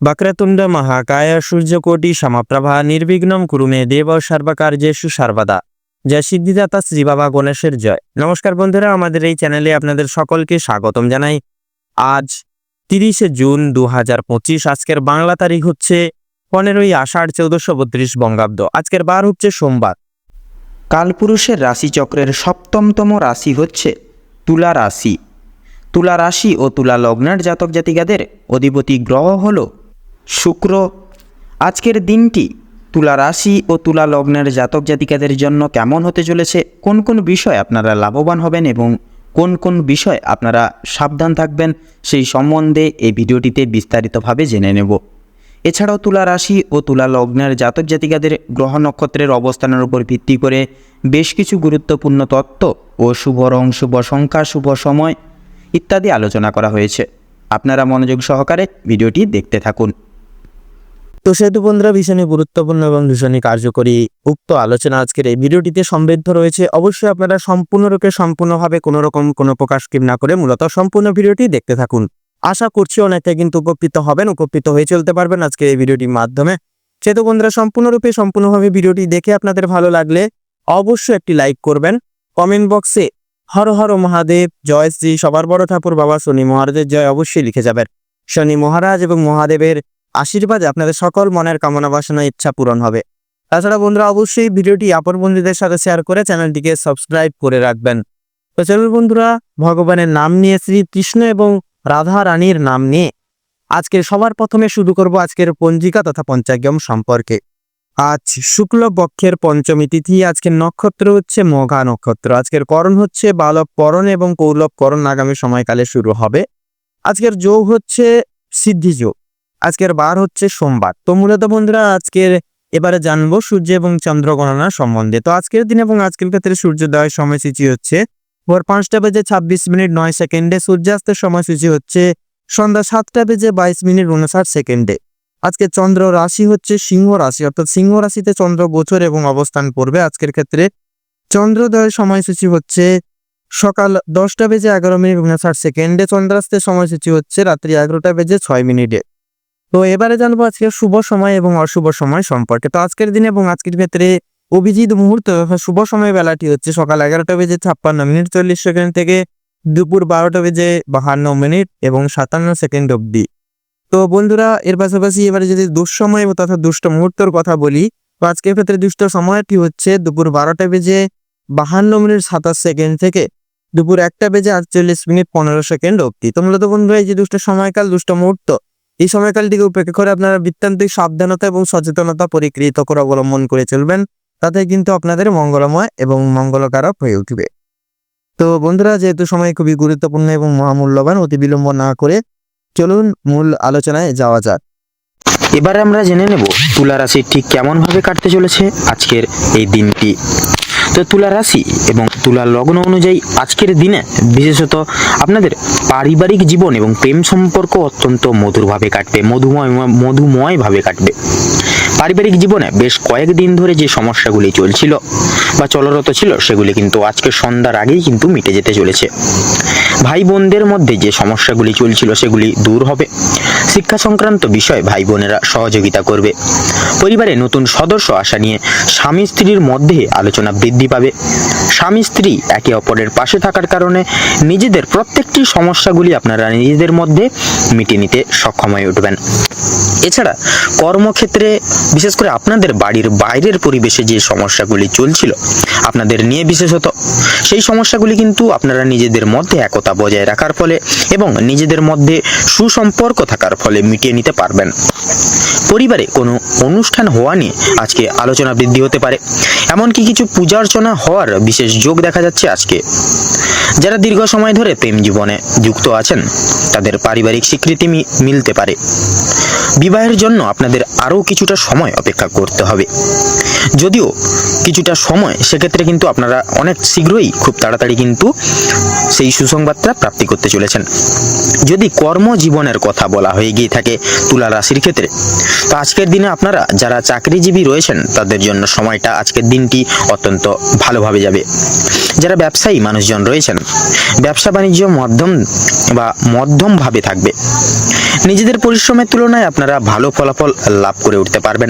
వక్రతుండ మహాకాయ সূর্যকোটি সমপ্রভা নির্বিঘ্নম কুরুমে দেব সর্বকার্যেষু সর্বদা জয় সিদ্ধিদাতা শ্রী বাবা গণেশের জয় নমস্কার বন্ধুরা আমাদের এই চ্যানেলে আপনাদের সকলকে স্বাগতম জানাই আজ তিরিশে জুন দু হাজার পঁচিশ আজকের বাংলা তারিখ হচ্ছে পনেরোই আষাঢ় চৌদ্দশো বত্রিশ বঙ্গাব্দ আজকের বার হচ্ছে সোমবার কালপুরুষের রাশিচক্রের সপ্তমতম রাশি হচ্ছে তুলা রাশি তুলা রাশি ও তুলা লগ্নের জাতক জাতিকাদের অধিপতি গ্রহ হল শুক্র। আজকের দিনটি তুলা রাশি ও তুলা লগ্নের জাতক জাতিকাদের জন্য কেমন হতে চলেছে? কোন কোন বিষয় আপনারা লাভবান হবেন এবং কোন কোন বিষয় আপনারা সাবধান থাকবেন সেই সম্বন্ধে এই ভিডিওটিতে বিস্তারিতভাবে জেনে নেব। এছাড়াও তুলা রাশি ও তুলা লগ্নের জাতক জাতিকাদের গ্রহ নক্ষত্রের অবস্থানের উপর ভিত্তি করে বেশ কিছু গুরুত্বপূর্ণ তত্ত্ব ও শুভ রং, শুভ সংখ্যা, শুভ সময় ইত্যাদি আলোচনা করা হয়েছে। আপনারা মনোযোগ সহকারে ভিডিওটি দেখতে থাকুন। তো সেহেতু বন্ধুরা, ভীষণই গুরুত্বপূর্ণ এবং ভীষণই কার্যকরী উক্ত আলোচনা আজকের এই ভিডিওটিতে সমৃদ্ধ রয়েছে। অবশ্যই আপনারা সম্পূর্ণরূপে সম্পূর্ণভাবে কোনো রকম কোনো প্রকাশ স্কিম না করে মূলত সম্পূর্ণ ভিডিওটি দেখতে থাকুন। আশা করছি অনেকটা কিন্তু উপকৃত হবেন, উপকৃত হয়ে চলতে পারবেন আজকে এই ভিডিওটির মাধ্যমে। সেহেতু বন্ধুরা, সম্পূর্ণরূপে সম্পূর্ণভাবে ভিডিওটি দেখে আপনাদের ভালো লাগলে অবশ্যই একটি লাইক করবেন। কমেন্ট বক্সে হর হর মহাদেব, জয় শ্রী সবার বড় ঠাকুর বাবা শনি মহারাজের জয় অবশ্যই লিখে যাবেন। শনি মহারাজ এবং মহাদেবের আশীর্বাদে আপনাদের সকল মনের কামনা বাসনা ইচ্ছা পূরণ হবে। তাছাড়া বন্ধুরা, অবশ্যই ভিডিওটি আপন বন্ধুদের সাথে শেয়ার করে চ্যানেলটিকে সাবস্ক্রাইব করে রাখবেন। তো চলুন বন্ধুরা, ভগবানের নাম নিয়ে শ্রী কৃষ্ণ এবং রাধা রানীর নাম নিয়ে আজকের সবার প্রথমে শুরু করব আজকের পঞ্জিকা তথা পঞ্চাগম সম্পর্কে। আজ শুক্ল পক্ষের পঞ্চমী তিথি, আজকের নক্ষত্র হচ্ছে মঘা নক্ষত্র। আজকের করণ হচ্ছে বালক করণ এবং কৌলভ করণ আগামী সময়কালে শুরু হবে। আজকের যোগ হচ্ছে সিদ্ধি যোগ। আজকের বার হচ্ছে সোমবার। তো মূলত বন্ধুরা, আজকের এবারে জানব সূর্য এবং চন্দ্র গণনা সম্বন্ধে। তো আজকের দিন এবং আজকের ক্ষেত্রে সূর্যোদয়ের সময়সূচি হচ্ছে ভোর পাঁচটা বেজে ছাব্বিশ মিনিট নয় সেকেন্ডে, সূর্যাস্তের সময়সূচি হচ্ছে সন্ধ্যা সাতটা বেজে বাইশ মিনিট উনষাট সেকেন্ডে। আজকে চন্দ্র রাশি হচ্ছে সিংহ রাশি, অর্থাৎ সিংহ রাশিতে চন্দ্র গোচর এবং অবস্থান করবে। আজকের ক্ষেত্রে চন্দ্রোদয়ের সময়সূচি হচ্ছে সকাল দশটা বেজে এগারো মিনিট উনষাট সেকেন্ডে, চন্দ্রাস্তের সময়সূচি হচ্ছে রাত্রি এগারোটা বেজে ছয় মিনিটে। তো এবারে জানব আজকে শুভ সময় এবং অশুভ সময় সম্পর্কে। তো আজকের দিনে এবং আজকের ক্ষেত্রে অভিজিৎ মুহূর্ত শুভ সময় বেলাটি হচ্ছে সকাল এগারোটা বেজে ছাপ্পান্ন মিনিট চল্লিশ সেকেন্ড থেকে দুপুর বারোটা বেজে বাহান্ন মিনিট এবং সাতান্ন সেকেন্ড অবধি। তো বন্ধুরা, এর পাশাপাশি এবারে যদি দুঃসময় তথা দুষ্ট মুহূর্তের কথা বলি, তো আজকের ক্ষেত্রে দুষ্ট সময়টি হচ্ছে দুপুর বারোটা বেজে বাহান্ন মিনিট সাতাশ সেকেন্ড থেকে দুপুর একটা বেজে আটচল্লিশ মিনিট পনেরো সেকেন্ড অবধি। তো মূলত বন্ধুরা, এই যে দুষ্ট সময়কাল, দুষ্ট মুহূর্ত এই সময়কালটিকে উপেক্ষা করে আপনারা বৃত্তান্তিক সাবধানতা এবং সচেতনতা পরিকৃত করে অবলম্বন করে চলবেন। তাতে কিন্তু আপনাদের মঙ্গলময় এবং মঙ্গলকারক হয়ে উঠবে। তো বন্ধুরা, যেহেতু সময় খুবই গুরুত্বপূর্ণ এবং মহামূল্যবান, অতি বিলম্ব না করে চলুন মূল আলোচনায় যাওয়া যাক। এবারে আমরা জেনে নেব তুলা রাশি ঠিক কেমনভাবে কাটতে চলেছে আজকের এই দিনটি। তো তুলা রাশি এবং তুলা লগ্ন অনুযায়ী আজকের দিনে, বিশেষত আপনাদের পারিবারিক জীবন এবং প্রেম সম্পর্ক অত্যন্ত মধুরভাবে কাটবে, মধুময়, মধুময়ভাবে কাটবে। পারিবারিক জীবনে বেশ কয়েকদিন ধরে যে সমস্যাগুলি চলছিল বা চলরত ছিল, সেগুলি কিন্তু আজকে সন্ধ্যার আগেই কিন্তু মিটে যেতে চলেছে। ভাই বোনদের মধ্যে যে সমস্যাগুলি চলছিল, সেগুলি দূর হবে। শিক্ষা সংক্রান্ত বিষয়ে ভাই বোনেরা সহযোগিতা করবে। পরিবারে নতুন সদস্য আসা নিয়ে স্বামী স্ত্রীর মধ্যে আলোচনা বৃদ্ধি পাবে। স্বামী স্ত্রী একে অপরের পাশে থাকার কারণে নিজেদের প্রত্যেকটি সমস্যাগুলি আপনারা নিজেদের মধ্যে মিটিয়ে নিতে সক্ষম হয়ে উঠবেন। এছাড়া কর্মক্ষেত্রে বিশেষ করে আপনাদের বাড়ির বাইরের পরিবেশে যে সমস্যাগুলি চলছিল, আপনাদের নিয়ে বিশেষত, সেই সমস্যাগুলি কিন্তু আপনারা নিজেদের মধ্যে একতা বজায় রাখার ফলে এবং নিজেদের মধ্যে সুসম্পর্ক থাকার ফলে মিটিয়ে নিতে পারবেন। পরিবারে কোনো অনুষ্ঠান হওয়া নিয়ে আজকে আলোচনা বৃদ্ধি হতে পারে। এমনকি কিছু পূজা অর্চনা হওয়ার বিশেষ যোগ দেখা যাচ্ছে আজকে। যারা দীর্ঘ সময় ধরে প্রেম জীবনে যুক্ত আছেন, তাদের পারিবারিক স্বীকৃতি মিলতে পারে। বিবাহের জন্য আপনাদের আরও কিছুটা সময় অপেক্ষা করতে হবে। যদিও কিছুটা সময়, সেক্ষেত্রে কিন্তু আপনারা অনেক শীঘ্রই খুব তাড়াতাড়ি কিন্তু সেই সুসংবাদটা প্রাপ্তি করতে চলেছেন। যদি কর্মজীবনের কথা বলা হয়ে গিয়ে থাকে তুলা রাশির ক্ষেত্রে, তো আজকের দিনে আপনারা যারা চাকরিজীবী রয়েছেন, তাদের জন্য সময়টা আজকের দিনটি অত্যন্ত ভালোভাবে যাবে। যারা ব্যবসায়ী মানুষজন রয়েছেন, ব্যবসা বাণিজ্য মধ্যম বা মধ্যমভাবে থাকবে। নিজেদের পরিশ্রমের তুলনায় আপনারা ভালো ফলাফল লাভ করে উঠতে পারবেন।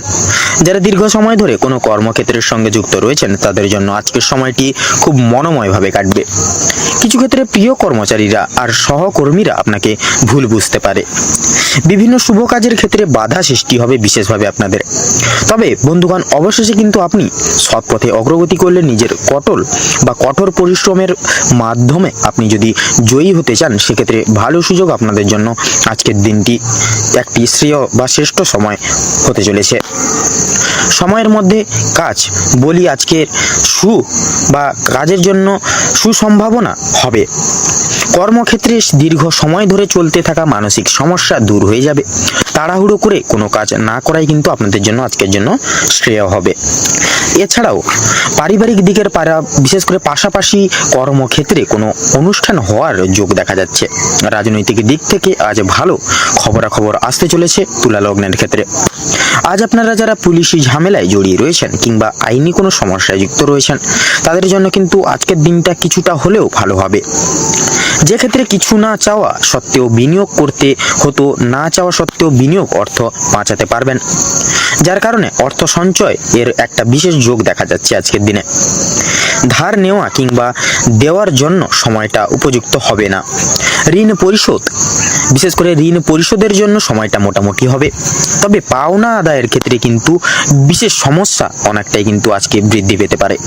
যারা দীর্ঘ সময় ধরে কোনো কর্মক্ষেত্রের সঙ্গে যুক্ত রয়েছেন, তাদের জন্য আজকের সময়টি খুব মনোময়ভাবে কাটবে। কিছু ক্ষেত্রে প্রিয় কর্মচারীরা আর সহকর্মীরা আপনাকে ভুল বুঝতে পারে। বিভিন্ন শুভ কাজের ক্ষেত্রে বাধা সৃষ্টি হবে বিশেষভাবে আপনাদের। তবে, বন্ধুগণ, অবশেষে কিন্তু আপনি সৎ পথে অগ্রগতি করলে নিজের কটল বা কঠোর পরিশ্রমের মাধ্যমে আপনি যদি জয়ী হতে চান, সেক্ষেত্রে ভালো সুযোগ আপনাদের জন্য আজকের দিনটি একটি শ্রেয় বা শ্রেষ্ঠ সময় হতে চলেছে। সময়ের মধ্যে কাজ। বলি আজকের সু বা কাজের জন্য সুসম্ভাবনা হবে। কর্মক্ষেত্রে দীর্ঘ সময় ধরে চলতে থাকা মানসিক সমস্যা দূর হয়ে যাবে। তাড়াহুড়ো করে কোনো কাজ না করাই কিন্তু আপনাদের জন্য আজকের জন্য শ্রেয় হবে। এছাড়াও পারিবারিক দিকের পারা, বিশেষ করে পাশাপাশি কর্মক্ষেত্রে কোনো অনুষ্ঠান হওয়ার যোগ দেখা যাচ্ছে। রাজনৈতিক দিক থেকে আজ ভালো খবরাখবর আসতে চলেছে তুলা লগ্নের ক্ষেত্রে। আজ আপনারা যারা পুলিশি ঝামেলায় জড়িয়ে রয়েছেন কিংবা আইনি কোনো সমস্যায় যুক্ত রয়েছেন, তাদের জন্য কিন্তু আজকের দিনটা কিছুটা হলেও ভালো হবে। যে ক্ষেত্রে কিছু না চাওয়া সত্ত্বেও বিনিয়োগ করতে হতো, না চাওয়া সত্ত্বেও বিনিয়োগ অর্থ বাঁচাতে পারবেন। যার কারণে অর্থ সঞ্চয় এর একটা বিশেষ যোগ দেখা যাচ্ছে আজকের দিনে। ধার নেওয়া কিংবা দেওয়ার জন্য সময়টা উপযুক্ত হবে না। ঋণ পরিশোধ। বিশেষ করে ঋণ পরিশোধের জন্য সময়টা মোটামুটি হবে। তবে পাওনা আদায়ের ক্ষেত্রে কিন্তু বিশেষ সমস্যা অনেকটাই কিন্তু আজকে বৃদ্ধি পেতে পারে।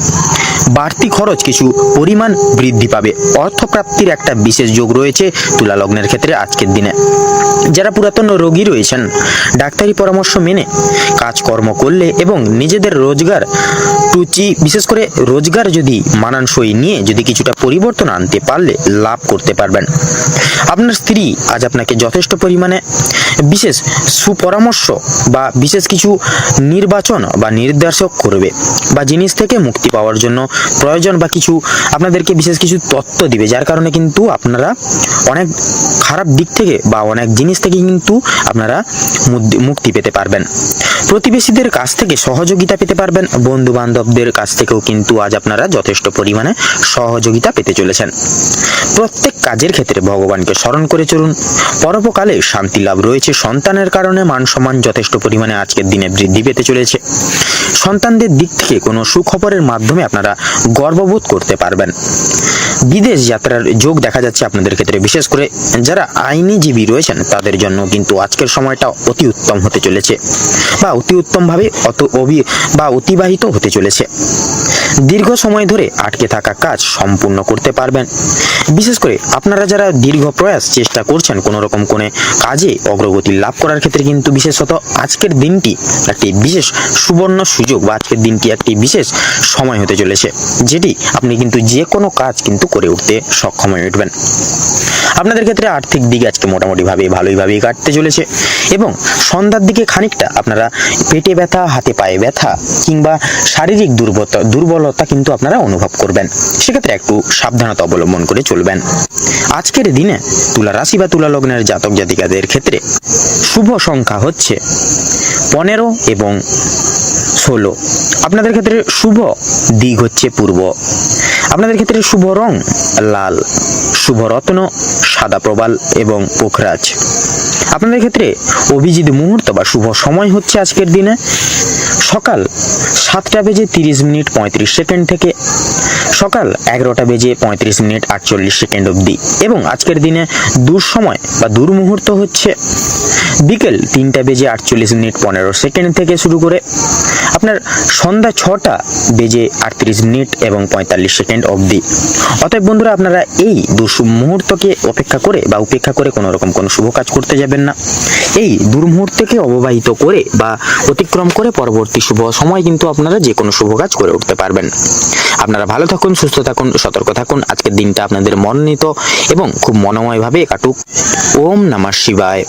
বাড়তি খরচ কিছু পরিমাণ বৃদ্ধি পাবে। অর্থপ্রাপ্তির একটা বিশেষ যোগ রয়েছে তুলা লগ্নের ক্ষেত্রে আজকের দিনে। যারা পুরাতন রোগী রয়েছেন, ডাক্তারি পরামর্শ মেনে কাজকর্ম করলে এবং নিজেদের রোজগার রুচি, বিশেষ করে রোজগার যদি মানানসই নিয়ে যদি কিছুটা পরিবর্তন আনতে পারলে লাভ করতে পারবেন। আপনার স্ত্রী আজ আপনাকে যথেষ্ট পরিমাণে বিশেষ সুপরামর্শ বা বিশেষ কিছু নির্বাচন বা নির্দেশক করবে বা জিনিস থেকে মুক্তি পাওয়ার জন্য প্রয়োজন বা কিছু আপনাদেরকে বিশেষ কিছু তত্ত্ব দিবে, যার কারণে কিন্তু আপনারা অনেক খারাপ দিক থেকে বা অনেক জিনিস থেকে কিন্তু আপনারা মুক্তি পেতে পারবেন। প্রতিবেশীদের কাছ থেকে সহযোগিতা পেতে পারবেন। বন্ধু বান্ধবদের কাছ থেকেও কিন্তু আজ আপনারা যথেষ্ট পরিমাণে সহযোগিতা পেতে চলেছেন। প্রত্যেক কাজের ক্ষেত্রে ভগবানকে স্মরণ করে চলুন। পরোপকালে শান্তি লাভ রয়েছে। সন্তানের কারণে মান সম্মান যথেষ্ট পরিমাণে আজকের দিনে বৃদ্ধি পেতে চলেছে। সন্তানদের দিক থেকে কোনো সুখবরের মাধ্যমে আপনারা গর্ববোধ করতে পারবেন। বিদেশ যাত্রার যোগ দেখা যাচ্ছে আপনাদের ক্ষেত্রে। বিশেষ করে যারা আইনিজীবী রয়েছেন, তাদের জন্য কিন্তু আজকের সময়টা অতি উত্তম হতে চলেছে বা অতি উত্তমভাবে অত অবি বা অতিবাহিত হতে চলেছে। দীর্ঘ সময় ধরে আটকে থাকা কাজ সম্পূর্ণ করতে পারবেন। বিশেষ করে আপনারা যারা দীর্ঘ প্রয়াস চেষ্টা করছেন কোনো রকম কোনো কাজে অগ্রগতি লাভ করার ক্ষেত্রে কিন্তু বিশেষত আজকের দিনটি একটি বিশেষ সুবর্ণ সুযোগ বা আজকের দিনটি একটি বিশেষ সময় হতে চলেছে, যেটি আপনি কিন্তু যে কোনো কাজ কিন্তু করে উঠতে সক্ষম হয়ে উঠবেন। আপনাদের ক্ষেত্রে আর্থিক দিক আজকে মোটামুটি ভাবে ভালোইভাবেই কাটতে চলেছে এবং সন্ধ্যার দিকে খানিকটা আপনারা পেটে ব্যথা, হাতে পায়ে ব্যথা কিংবা শারীরিক দুর্বলতা দুর্বলতা কিন্তু আপনারা অনুভব করবেন। সেক্ষেত্রে একটু সাবধানতা অবলম্বন করে চলবেন। আজকের দিনে তুলা রাশি বা তুলা লগ্নের জাতক জাতিকাদের ক্ষেত্রে শুভ সংখ্যা হচ্ছে পনেরো এবং ষোলো। আপনাদের ক্ষেত্রে শুভ দিক হচ্ছে পূর্ব। আপনাদের ক্ষেত্রে শুভ রং লাল, শুভ রত্ন সাদা প্রবাল এবং পোখরাজ। আপনাদের ক্ষেত্রে অভিজিৎ মুহূর্ত বা শুভ সময় হচ্ছে আজকের দিনে। সকাল সাতটা বেজে তিরিশ মিনিট পঁয়ত্রিশ সেকেন্ড থেকে সকাল এগারোটা বেজে পঁয়ত্রিশ মিনিট আটচল্লিশ সেকেন্ড অবধি। এবং আজকের দিনে দুঃসময় বা দুর্মুহূর্ত হচ্ছে বিকেল তিনটা বেজে আটচল্লিশ মিনিট পনেরো সেকেন্ড থেকে শুরু করে আপনার সন্ধ্যা ছটা বেজে আটত্রিশ মিনিট এবং পঁয়তাল্লিশ সেকেন্ড অবধি। অতএব বন্ধুরা, আপনারা এই দুঃসু মুহূর্তকে অপেক্ষা করে বা উপেক্ষা করে কোনো রকম কোনো শুভ কাজ করতে যাবেন না। এই দুর্মুহূর্তকে অববাহিত করে বা অতিক্রম করে পরবর্তী শুভ সময় কিন্তু আপনারা যে কোনো শুভ কাজ করে উঠতে পারবেন। আপনারা ভালো থাকুন, সুস্থ থাকুন, সতর্ক থাকুন। আজকের দিনটা আপনাদের মনোনীত এবং খুব মনোময়ভাবে কাটুক। ওম নমঃ শিবায়।